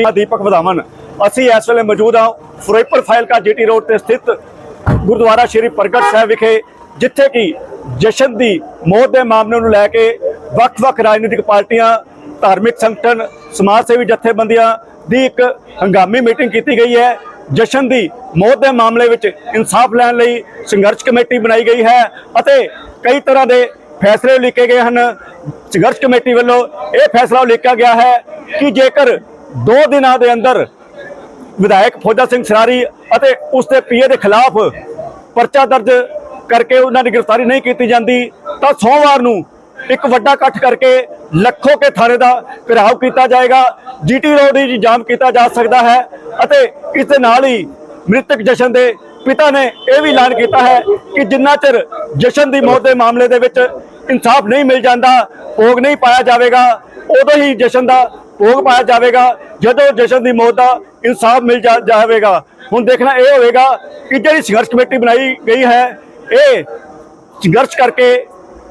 SSP ਦੀਪਕ ਵਧਾਵਨ। ਅਸੀਂ ਇਸ ਵੇਲੇ ਮੌਜੂਦ ਹਾਂ ਫਿਰੋਜ਼ਪੁਰ ਫਾਇਲਕਾ ਜੀਟੀ ਰੋਡ ਤੇ ਸਥਿਤ ਗੁਰਦੁਆਰਾ ਸ਼੍ਰੀ ਪ੍ਰਗਟ ਸਾਹਿਬ ਵਿਖੇ, ਜਿੱਥੇ ਕਿ ਜਸ਼ਨ ਦੀ ਮੌਤ ਦੇ ਮਾਮਲੇ ਨੂੰ ਲੈ ਕੇ ਵੱਖ-ਵੱਖ ਰਾਜਨੀਤਿਕ ਪਾਰਟੀਆਂ, ਧਾਰਮਿਕ ਸੰਗਠਨ, ਸਮਾਜ ਸੇਵੀ ਜਥੇਬੰਦੀਆਂ ਦੀ ਇੱਕ ਹੰਗਾਮੀ ਮੀਟਿੰਗ ਕੀਤੀ ਗਈ ਹੈ। ਜਸ਼ਨ ਦੀ ਮੌਤ ਦੇ ਮਾਮਲੇ ਵਿੱਚ ਇਨਸਾਫ ਲੈਣ ਲਈ ਸੰਘਰਸ਼ ਕਮੇਟੀ ਬਣਾਈ ਗਈ ਹੈ ਅਤੇ ਕਈ ਤਰ੍ਹਾਂ ਦੇ ਫੈਸਲੇ ਲਿਖੇ ਗਏ ਹਨ। ਸੰਘਰਸ਼ ਕਮੇਟੀ ਵੱਲੋਂ ਇਹ ਫੈਸਲਾ ਲਿਖਿਆ ਗਿਆ ਹੈ ਕਿ ਜੇਕਰ ਦੋ ਦਿਨਾਂ ਦੇ ਅੰਦਰ ਵਿਧਾਇਕ ਫੌਜਾ ਸਿੰਘ ਸਰਾਰੀ ਅਤੇ ਉਸ ਦੇ ਪੀਏ ਦੇ ਖਿਲਾਫ ਪਰਚਾ ਦਰਜ ਕਰਕੇ ਉਹਨਾਂ ਦੀ ਗ੍ਰਿਫਤਾਰੀ ਨਹੀਂ ਕੀਤੀ ਜਾਂਦੀ, ਤਾਂ ਸੋਮਵਾਰ ਨੂੰ ਇੱਕ ਵੱਡਾ ਇਕੱਠ ਕਰਕੇ ਲੱਖੋ ਕੇ ਥਾਣੇ ਦਾ ਘਿਰਾਓ ਕੀਤਾ ਜਾਏਗਾ ਜੀਟੀ ਰੋਡ ਹੀ ਜਾਮ ਕੀਤਾ ਜਾ ਸਕਦਾ ਹੈ ਅਤੇ ਇਸ ਦੇ ਨਾਲ ਹੀ ਮ੍ਰਿਤਕ ਜਸ਼ਨ ਦੇ ਪਿਤਾ ਨੇ ਇਹ ਵੀ ਐਲਾਨ ਕੀਤਾ ਹੈ ਕਿ ਜਿੰਨਾ ਚਿਰ ਜਸ਼ਨ ਦੀ ਮੌਤ ਦੇ ਮਾਮਲੇ ਦੇ ਵਿੱਚ ਇਨਸਾਫ ਨਹੀਂ ਮਿਲ ਜਾਂਦਾ, ਭੋਗ ਨਹੀਂ ਪਾਇਆ ਜਾਵੇਗਾ, ਉਦੋਂ ਹੀ ਜਸ਼ਨ ਦਾ ਭੋਗ ਪਾਇਆ ਜਾਵੇਗਾ ਜਦੋਂ ਜਸ਼ਨ ਦੀ ਮੌਤ ਦਾ ਇਨਸਾਫ ਮਿਲ ਜਾ- ਜਾਵੇਗਾ। ਹੁਣ ਦੇਖਣਾ ਇਹ ਹੋਵੇਗਾ ਕਿ ਜਿਹੜੀ ਸੰਘਰਸ਼ ਕਮੇਟੀ ਬਣਾਈ ਗਈ ਹੈ ਇਹ ਸੰਘਰਸ਼ ਕਰਕੇ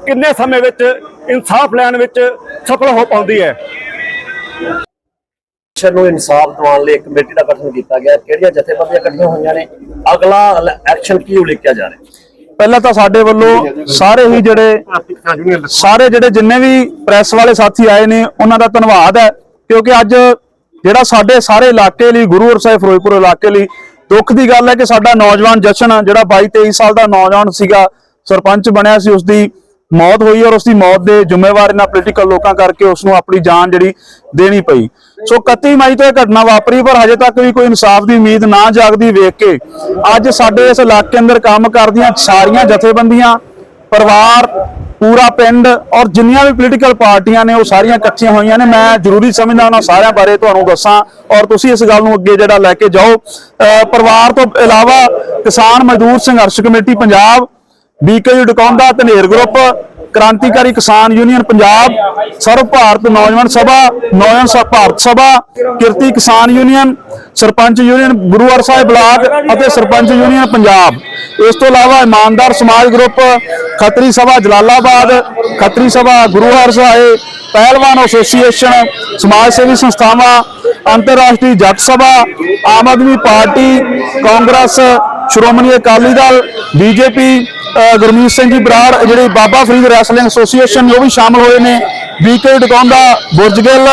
ਕਿੰਨੇ ਸਮੇਂ ਵਿੱਚ ਇਨਸਾਫ ਲੈਣ ਵਿੱਚ ਸਫਲ ਹੋ ਪਾਉਂਦੀ ਹੈ? ਨਸ਼ੇ ਨੂੰ ਇਨਸਾਫ ਦਿਵਾਉਣ ਲਈ ਇੱਕ ਕਮੇਟੀ ਦਾ ਗਠਨ ਕੀਤਾ ਗਿਆ। ਕਿਹੜੀਆਂ ਜਥੇਬੰਦੀਆਂ ਇਕੱਠੀਆਂ ਹੋਈਆਂ ਨੇ? ਅਗਲਾ ਐਕਸ਼ਨ ਕੀ ਉਲੀਕਿਆ ਜਾ ਰਿਹਾ ਪਹਿਲਾਂ ਤਾਂ ਸਾਡੇ ਵੱਲੋਂ ਸਾਰੇ ਹੀ ਜਿਹੜੇ ਸਾਰੇ ਜਿਹੜੇ ਜਿੰਨੇ ਵੀ ਪ੍ਰੈਸ ਵਾਲੇ ਸਾਥੀ ਆਏ ਨੇ ਉਹਨਾਂ ਦਾ ਧੰਨਵਾਦ ਹੈ। ਕਿਉਂਕਿ ਅੱਜ ਜਿਹੜਾ ਸਾਡੇ ਸਾਰੇ ਇਲਾਕੇ ਲਈ, ਗੁਰੂ ਸਾਹਿਬ ਫਿਰੋਜ਼ਪੁਰ ਇਲਾਕੇ ਲਈ ਦੁੱਖ ਦੀ ਗੱਲ ਹੈ ਕਿ ਸਾਡਾ ਨੌਜਵਾਨ ਜਸ਼ਨ ਜਿਹੜਾ 22 23 ਸਾਲ ਦਾ ਨੌਜਵਾਨ ਸੀਗਾ, ਸਰਪੰਚ ਬਣਿਆ ਸੀ ਉਸ ਦੀ ਮੌਤ ਹੋਈ ਔਰ ਉਸ ਦੀ ਮੌਤ ਦੇ ਜ਼ਿੰਮੇਵਾਰ ਇਹਨਾਂ ਪੋਲੀਟੀਕਲ ਲੋਕਾਂ ਕਰਕੇ ਉਸ ਨੂੰ ਆਪਣੀ ਜਾਨ ਜਿਹੜੀ ਦੇਣੀ ਪਈ। ਸੋ 31 ਮਈ ਤੋਂ ਇਹ ਘਟਨਾ ਵਾਪਰੀ, ਪਰ ਹਜੇ ਤੱਕ ਵੀ ਕੋਈ ਇਨਸਾਫ ਦੀ ਉਮੀਦ ਨਾ ਜਾਗਦੀ ਵੇਖ ਕੇ ਅੱਜ ਸਾਡੇ ਇਸ ਇਲਾਕੇ ਅੰਦਰ ਕੰਮ ਕਰਦੀਆਂ ਸਾਰੀਆਂ ਜਥੇਬੰਦੀਆਂ, ਪਰਿਵਾਰ ਪੂਰਾ ਪਿੰਡ ਔਰ ਜਿੰਨੀਆਂ ਵੀ ਪੋਲੀਟੀਕਲ ਪਾਰਟੀਆਂ ਨੇ ਉਹ ਸਾਰੀਆਂ ਇਕੱਠੀਆਂ ਹੋਈਆਂ ਨੇ। ਮੈਂ ਜ਼ਰੂਰੀ ਸਮਝਦਾ ਉਹਨਾਂ ਸਾਰਿਆਂ ਬਾਰੇ ਤੁਹਾਨੂੰ ਦੱਸਾਂ ਔਰ ਤੁਸੀਂ ਇਸ ਗੱਲ ਨੂੰ ਅੱਗੇ ਜਿਹੜਾ ਲੈ ਕੇ ਜਾਓ। ਪਰਿਵਾਰ ਤੋਂ ਇਲਾਵਾ ਕਿਸਾਨ ਮਜ਼ਦੂਰ ਸੰਘਰਸ਼ committee Punjab BKU Dakaunda, Dhaner group, ਕ੍ਰਾਂਤੀਕਾਰੀ ਕਿਸਾਨ ਯੂਨੀਅਨ ਪੰਜਾਬ, ਸਰਵ ਭਾਰਤ ਨੌਜਵਾਨ ਸਭਾ, ਨੌਜਵਾਨ ਭਾਰਤ ਸਭਾ, ਕਿਰਤੀ ਕਿਸਾਨ ਯੂਨੀਅਨ ਸਰਪੰਚ ਯੂਨੀਅਨ ਗੁਰੂਵਾਰ ਸਾਹਿਬ ਬਲਾਕ ਅਤੇ ਸਰਪੰਚ ਯੂਨੀਅਨ ਪੰਜਾਬ। ਇਸ ਤੋਂ ਇਲਾਵਾ ਇਮਾਨਦਾਰ ਸਮਾਜ ਗਰੁੱਪ, ਖੱਤਰੀ ਸਭਾ ਜਲਾਲਾਬਾਦ, ਖੱਤਰੀ ਸਭਾ ਗੁਰੂਵਾਰ ਸਾਹਿਬ, ਪਹਿਲਵਾਨ ਐਸੋਸੀਏਸ਼ਨ, ਸਮਾਜ ਸੇਵੀ ਸੰਸਥਾਵਾਂ, ਅੰਤਰਰਾਸ਼ਟਰੀ ਜੱਟ ਸਭਾ, ਆਮ ਆਦਮੀ ਪਾਰਟੀ, ਕਾਂਗਰਸ, ਸ਼੍ਰੋਮਣੀ ਅਕਾਲੀ ਦਲ, ਬੀਜੇਪੀ ਗੁਰਮੀਤ ਸਿੰਘ ਜੀ ਬਰਾੜ, ਜਿਹੜੇ ਬਾਬਾ ਫਰੀਦ ਰੈਸਲਿੰਗ ਐਸੋਸੀਏਸ਼ਨ ਨੇ ਉਹ ਵੀ ਸ਼ਾਮਲ ਹੋਏ ਨੇ। BK Dakaunda Burjgill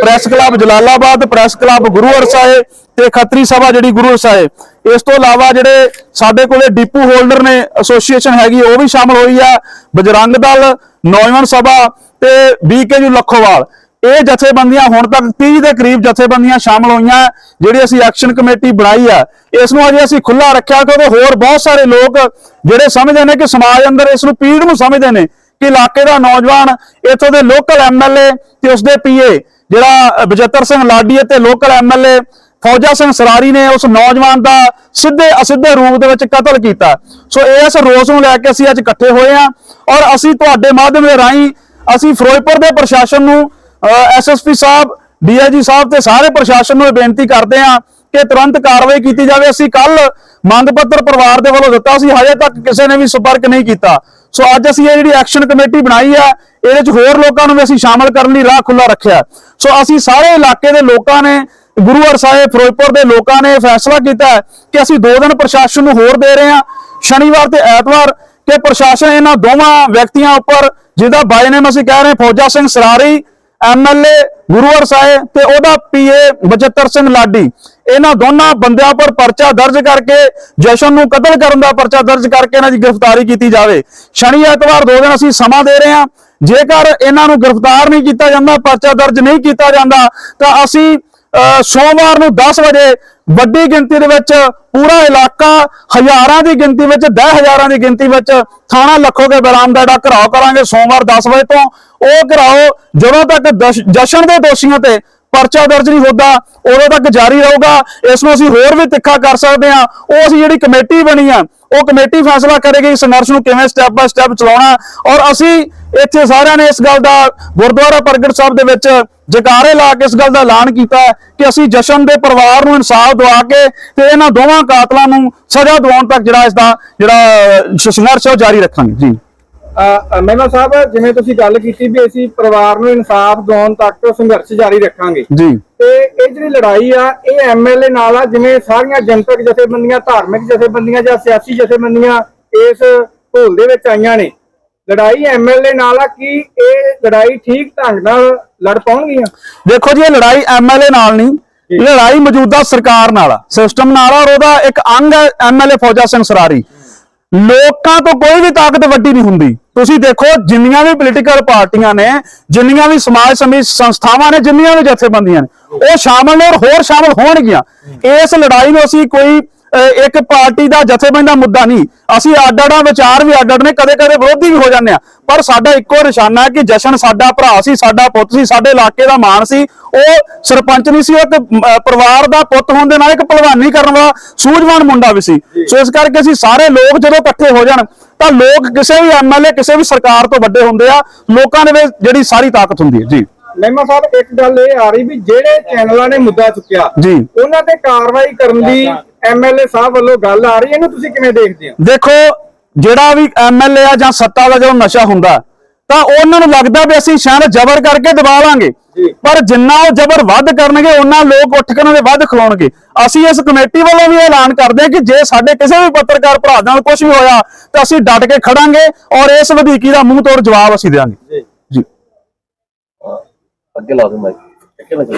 press club Jalalabad, press club Guruhar Sahib ਤੇ ਖੱਤਰੀ ਸਭਾ ਜਿਹੜੀ ਗੁਰੂ ਸਾਹਿਬ, ਇਸ ਤੋਂ ਇਲਾਵਾ ਜਿਹੜੇ ਸਾਡੇ ਕੋਲੇ ਡਿਪੂ ਹੋਲਡਰ ਨੇ ਐਸੋਸੀਏਸ਼ਨ ਹੈਗੀ, ਉਹ ਵੀ ਸ਼ਾਮਲ ਹੋਈ ਆ, ਬਜਰੰਗ ਦਲ, ਨੌਜਵਾਨ ਸਭਾ ਤੇ ਬੀਕੇ ਜੀ ਲੱਖੋਵਾਲ। ਇਹ ਜਥੇਬੰਦੀਆਂ ਹੁਣ ਤੱਕ 30 ਦੇ ਕਰੀਬ ਜਥੇਬੰਦੀਆਂ ਸ਼ਾਮਲ ਹੋਈਆਂ, ਜਿਹੜੀ ਅਸੀਂ ਐਕਸ਼ਨ ਕਮੇਟੀ ਬਣਾਈ ਆ। ਇਸ ਨੂੰ ਅਜੇ ਅਸੀਂ ਖੁੱਲਾ ਰੱਖਿਆ, ਕਿਉਂਕਿ ਹੋਰ ਬਹੁਤ ਸਾਰੇ ਲੋਕ ਜਿਹੜੇ ਸਮਝਦੇ ਨੇ ਕਿ ਸਮਾਜ ਅੰਦਰ ਇਸ ਨੂੰ ਪੀੜ ਨੂੰ ਸਮਝਦੇ ਨੇ, ਕਿ ਇਲਾਕੇ ਦਾ ਨੌਜਵਾਨ ਇੱਥੋਂ ਦੇ ਲੋਕਲ ਐਮਐਲਏ ਤੇ ਉਸਦੇ ਪੀਏ ਜਿਹੜਾ ਬਜਤਰ ਸਿੰਘ ਲਾਡੀ ਅਤੇ ਲੋਕਲ ਐਮਐਲਏ ਫੌਜਾ ਸਿੰਘ ਸਰਾਰੀ ਨੇ ਉਸ ਨੌਜਵਾਨ ਦਾ ਸਿੱਧੇ ਅਸਿੱਧੇ ਰੂਪ ਦੇ ਵਿੱਚ ਕਤਲ ਕੀਤਾ। ਸੋ ਇਸ ਰੋਸ ਨੂੰ ਲੈ ਕੇ ਅਸੀਂ ਅੱਜ ਇਕੱਠੇ ਹੋਏ ਹਾਂ ਔਰ ਅਸੀਂ ਤੁਹਾਡੇ ਮਾਧਿਅਮ ਦੇ ਰਾਹੀਂ ਅਸੀਂ ਫਿਰੋਜ਼ਪੁਰ ਦੇ ਪ੍ਰਸ਼ਾਸਨ ਨੂੰ ਐਸਐਸਪੀ ਸਾਹਿਬ ਡੀਆਈਜੀ ਸਾਹਿਬ ਤੇ ਸਾਰੇ ਪ੍ਰਸ਼ਾਸਨ ਨੂੰ ਇਹ ਬੇਨਤੀ ਕਰਦੇ ਹਾਂ ਕਿ ਤੁਰੰਤ ਕਾਰਵਾਈ ਕੀਤੀ ਜਾਵੇ। ਅਸੀਂ ਕੱਲ ਮੰਗ ਪੱਤਰ ਪਰਿਵਾਰ ਦੇ ਵੱਲੋਂ ਦਿੱਤਾ ਸੀ, ਹਜੇ ਤੱਕ ਕਿਸੇ ਨੇ ਵੀ ਸੰਪਰਕ ਨਹੀਂ ਕੀਤਾ। ਸੋ ਅੱਜ ਅਸੀਂ ਇਹ ਜਿਹੜੀ ਐਕਸ਼ਨ ਕਮੇਟੀ ਬਣਾਈ ਹੈ, ਇਹਦੇ ਵਿੱਚ ਹੋਰ ਲੋਕਾਂ ਨੂੰ ਵੀ ਅਸੀਂ ਸ਼ਾਮਲ ਕਰਨ ਲਈ ਰਾਹ ਖੁੱਲਾ ਰੱਖਿਆ। ਸੋ ਅਸੀਂ ਸਾਰੇ ਇਲਾਕੇ ਦੇ ਲੋਕਾਂ ਨੇ ਗੁਰੂਵਾਰ ਸਾਹਿਬ ਫਿਰੋਜ਼ਪੁਰ ਦੇ ਲੋਕਾਂ ਨੇ ਇਹ ਫੈਸਲਾ ਕੀਤਾ ਕਿ ਅਸੀਂ 2 ਦਿਨ ਪ੍ਰਸ਼ਾਸਨ ਨੂੰ ਹੋਰ ਦੇ ਰਹੇ ਹਾਂ, ਸ਼ਨੀਵਾਰ ਤੇ ਐਤਵਾਰ ਕਿ ਪ੍ਰਸ਼ਾਸਨ ਇਹਨਾਂ ਦੋਵਾਂ ਵਿਅਕਤੀਆਂ ਉੱਪਰ, ਜਿਹਦਾ ਬਾਈ ਨੇਮ ਅਸੀਂ ਕਹਿ ਰਹੇ ਫੌਜਾ ਸਿੰਘ ਸਰਾਰੀ ਐਮਐਲਏ ਗੁਰੂਵਰ ਸਾਹਿਬ ਤੇ ਉਹਦਾ ਪੀਏ ਬਚਤਰ ਸਿੰਘ ਲਾਡੀ। ਇਹਨਾਂ ਦੋਨਾਂ ਬੰਦਿਆਂ ਉੱਪਰ ਪਰਚਾ ਦਰਜ ਕਰਕੇ, ਜਸ਼ਨ ਨੂੰ ਕਤਲ ਕਰਨ ਦਾ ਪਰਚਾ ਦਰਜ ਕਰਕੇ ਇਹਨਾਂ ਦੀ ਗ੍ਰਿਫਤਾਰੀ ਕੀਤੀ ਜਾਵੇ। ਸ਼ਨੀ ਐਤਵਾਰ ਦੋ ਦਿਨ ਅਸੀਂ ਸਮਾਂ ਦੇ ਰਹੇ ਹਾਂ। ਜੇਕਰ ਇਹਨਾਂ ਨੂੰ ਗ੍ਰਿਫਤਾਰ ਨਹੀਂ ਕੀਤਾ ਜਾਂਦਾ, ਪਰਚਾ ਦਰਜ ਨਹੀਂ ਕੀਤਾ ਜਾਂਦਾ, ਤਾਂ ਅਸੀਂ ਸੋਮਵਾਰ ਨੂੰ 10 ਵਜੇ ਵੱਡੀ ਗਿਣਤੀ ਦੇ ਵਿੱਚ ਪੂਰਾ ਇਲਾਕਾ ਹਜ਼ਾਰਾਂ ਦੀ ਗਿਣਤੀ ਵਿੱਚ 10 ਹਜ਼ਾਰਾਂ ਦੀ ਗਿਣਤੀ ਵਿੱਚ ਥਾਣਾ ਲੱਖੋਗੇ ਬਰਾਮ ਦਾ ਜਿਹੜਾ ਘਰਾਓ ਕਰਾਂਗੇ ਸੋਮਵਾਰ 10 ਵਜੇ ਤੋਂ। ਉਹ ਘਰਾਓ ਜਦੋਂ ਤੱਕ ਜਸ਼ਨ ਦੇ ਦੋਸ਼ੀਆਂ ਤੇ ਪਰਚਾ ਦਰਜ ਨਹੀਂ ਹੁੰਦਾ, ਉਦੋਂ ਤੱਕ ਜਾਰੀ ਰਹੂਗਾ। ਇਸ ਨੂੰ ਅਸੀਂ ਹੋਰ ਵੀ ਤਿੱਖਾ ਕਰ ਸਕਦੇ ਹਾਂ। ਉਹ ਅਸੀਂ ਜਿਹੜੀ ਕਮੇਟੀ ਬਣੀ ਆ, ਉਹ ਕਮੇਟੀ ਫੈਸਲਾ ਕਰੇਗੀ, ਸੰਘਰਸ਼ ਨੂੰ ਕਿਵੇਂ ਸਟੈਪ ਬਾਏ ਸਟੈਪ ਚਲਾਉਣਾ। ਔਰ ਅਸੀਂ ਇੱਥੇ ਸਾਰਿਆਂ ਨੇ ਇਸ ਗੱਲ ਦਾ ਗੁਰਦੁਆਰਾ ਪ੍ਰਗਟ ਸਾਹਿਬ ਦੇ ਵਿੱਚ ਜਕਾਰੇ ਲਾ ਕੇ ਇਸ ਗੱਲ ਦਾ ਐਲਾਨ ਕੀਤਾ ਕਿ ਅਸੀਂ ਜਸ਼ਨ ਦੇ ਪਰਿਵਾਰ ਨੂੰ ਇਨਸਾਫ ਦਿਵਾ ਕੇ ਤੇ ਇਹਨਾਂ ਦੋਵਾਂ ਕਾਤਲਾਂ ਨੂੰ ਸਜ਼ਾ ਦਿਵਾਉਣ ਤੱਕ ਜਿਹੜਾ ਇਸ ਦਾ ਜਿਹੜਾ ਸੰਘਰਸ਼ ਹੈ ਉਹ ਜਾਰੀ ਰੱਖਾਂਗੇ। ਜੀ। ਮਹਿਮਾ ਸਾਹਿਬ ਜਿਵੇਂ ਤੁਸੀਂ ਗੱਲ ਕੀਤੀ ਵੀ ਅਸੀਂ ਪਰਿਵਾਰ ਨੂੰ ਇਨਸਾਫ ਦਿਵਾਉਣ ਤੱਕ ਸੰਘਰਸ਼ ਜਾਰੀ ਰੱਖਾਂਗੇ। ਜੀ। ਤੇ ਇਹ ਜਿਹੜੀ ਲੜਾਈ ਆ ਇਹ ਐਮਐਲਏ ਨਾਲ ਆ ਜਿਵੇਂ ਸਾਰੀਆਂ ਜਨਤਕ ਜਥੇਬੰਦੀਆਂ ਧਾਰਮਿਕ ਜਥੇਬੰਦੀਆਂ ਜਾਂ ਸਿਆਸੀ ਜਥੇਬੰਦੀਆਂ ਇਸ ਘੋਲ ਦੇ ਵਿੱਚ ਆਈਆਂ ਨੇ। ਲੜਾਈ ਐਮਐਲਏ ਨਾਲ ਆ ਕੀ ਇਹ ਲੜਾਈ ਠੀਕ ਢੰਗ ਨਾਲ ਲੜ ਪਾਉਣਗੀਆਂ? ਦੇਖੋ ਜੀ ਇਹ ਲੜਾਈ ਐਮਐਲਏ ਨਾਲ ਨਹੀਂ। ਲੜਾਈ ਮੌਜੂਦਾ ਸਰਕਾਰ ਨਾਲ ਆ। ਸਿਸਟਮ ਨਾਲ ਆ ਔਰ ਉਹਦਾ ਇੱਕ ਅੰਗ ਐਮਐਲਏ ਫੌਜਾ ਸਿੰਘ ਸਰਾਰੀ। ਲੋਕਾਂ ਤੋਂ ਕੋਈ ਵੀ ਤਾਕਤ ਵੱਡੀ ਨਹੀਂ ਹੁੰਦੀ। ਤੁਸੀਂ ਦੇਖੋ, ਜਿੰਨੀਆਂ ਵੀ ਪੋਲੀਟੀਕਲ ਪਾਰਟੀਆਂ ਨੇ, ਜਿੰਨੀਆਂ ਵੀ ਸਮਾਜ ਸਮੀ ਸੰਸਥਾਵਾਂ ਨੇ, ਜਿੰਨੀਆਂ ਵੀ ਜਥੇਬੰਦੀਆਂ ਨੇ, ਉਹ ਸ਼ਾਮਲ ਔਰ ਹੋਰ ਸ਼ਾਮਲ ਹੋਣਗੀਆਂ। ਇਸ ਲੜਾਈ ਨੂੰ ਅਸੀਂ ਕੋਈ ਇੱਕ ਪਾਰਟੀ ਦਾ ਜਥੇਬੰਦੀ ਦਾ ਮੁੱਦਾ ਨਹੀਂ। ਅਸੀਂ ਆਡੜਾ ਵਿਚਾਰ ਵੀ ਆਡੜ ਨੇ ਕਦੇ ਕਦੇ ਵਿਰੋਧੀ ਵੀ ਹੋ ਜਾਂਦੇ ਆ ਪਰ ਸਾਡਾ ਇੱਕੋ ਨਿਸ਼ਾਨਾ ਹੈ ਕਿ ਜਸ਼ਨ ਸਾਡਾ ਭਰਾ ਸੀ ਸਾਡਾ ਪੁੱਤ ਸੀ ਸਾਡੇ ਇਲਾਕੇ ਦਾ ਮਾਣ ਸੀ ਉਹ ਸਰਪੰਚ ਨਹੀਂ ਸੀ ਉਹ ਇੱਕ ਪਰਿਵਾਰ ਦਾ ਪੁੱਤ ਹੋਣ ਦੇ ਨਾਲ ਇੱਕ ਭਲਵਾਨੀ ਕਰਨ ਵਾਲਾ ਸੂਝਵਾਨ ਮੁੰਡਾ ਵੀ ਸੀ। ਸੋ ਇਸ ਕਰਕੇ ਅਸੀਂ ਸਾਰੇ ਲੋਕ ਜਦੋਂ ਇਕੱਠੇ ਹੋ ਜਾਣ ਤਾਂ ਲੋਕ ਕਿਸੇ ਵੀ ਐਮਐਲਏ ਕਿਸੇ ਵੀ ਸਰਕਾਰ ਤੋਂ ਵੱਡੇ ਹੁੰਦੇ ਆ ਲੋਕਾਂ ਦੇ ਵਿੱਚ ਜਿਹੜੀ ਸਾਰੀ ਤਾਕਤ ਹੁੰਦੀ ਹੈ। ਜੀ। ਮਹਿਮਾ ਸਾਹਿਬ ਇੱਕ ਗੱਲ ਇਹ ਆ ਰਹੀ ਵੀ ਜਿਹੜੇ ਚੈਨਲਾਂ ਨੇ ਮੁੱਦਾ ਚੁੱਕਿਆ ਜੀ। ਉਹਨਾਂ ਤੇ ਕਾਰਵਾਈ ਕਰਨ ਦੀ ਐਮਐਲਏ ਸਾਹਿਬ ਵੱਲੋਂ ਗੱਲ ਆ ਰਹੀ ਹੈ ਇਹਨੂੰ ਤੁਸੀਂ ਕਿਵੇਂ ਦੇਖਦੇ ਹੋ? ਦੇਖੋ ਜਿਹੜਾ ਵੀ ਐਮਐਲਏ ਆ ਜਾਂ ਸੱਤਾ ਦਾ ਜਦੋਂ ਨਸ਼ਾ ਹੁੰਦਾ ਤਾਂ ਉਹਨਾਂ ਨੂੰ ਲੱਗਦਾ ਵੀ ਅਸੀਂ ਸ਼ਾਇਦ ਜ਼ਬਰ ਕਰਕੇ ਦਬਾ ਲਾਂਗੇ। ਪਰ ਜਿੰਨਾ ਉਹ ਜ਼ਬਰ ਵੱਧ ਕਰਨਗੇ ਉਹਨਾਂ ਲੋਕ ਉੱਠ ਕੇ ਉਹਨਾਂ ਦੇ ਵੱਧ ਖਲੋਣਗੇ। ਅਸੀਂ ਇਸ ਕਮੇਟੀ ਵੱਲੋਂ ਵੀ ਐਲਾਨ ਕਰਦੇ ਹਾਂ ਕਿ ਜੇ ਸਾਡੇ ਕਿਸੇ ਵੀ ਪੱਤਰਕਾਰ ਭਰਾ ਨਾਲ ਕੁਝ ਵੀ ਹੋਇਆ ਤਾਂ ਅਸੀਂ ਡਟ ਕੇ ਖੜਾਂਗੇ ਔਰ ਇਸ ਵਧੀਕੀ ਦਾ ਮੂੰਹ ਤੋੜ ਜਵਾਬ ਅਸੀਂ ਦੇਵਾਂਗੇ। ਜੀ। ਅੱਗੇ ਲਾ ਦੋ ਮਾਈਕ ਕਿੱਥੇ ਲੱਗ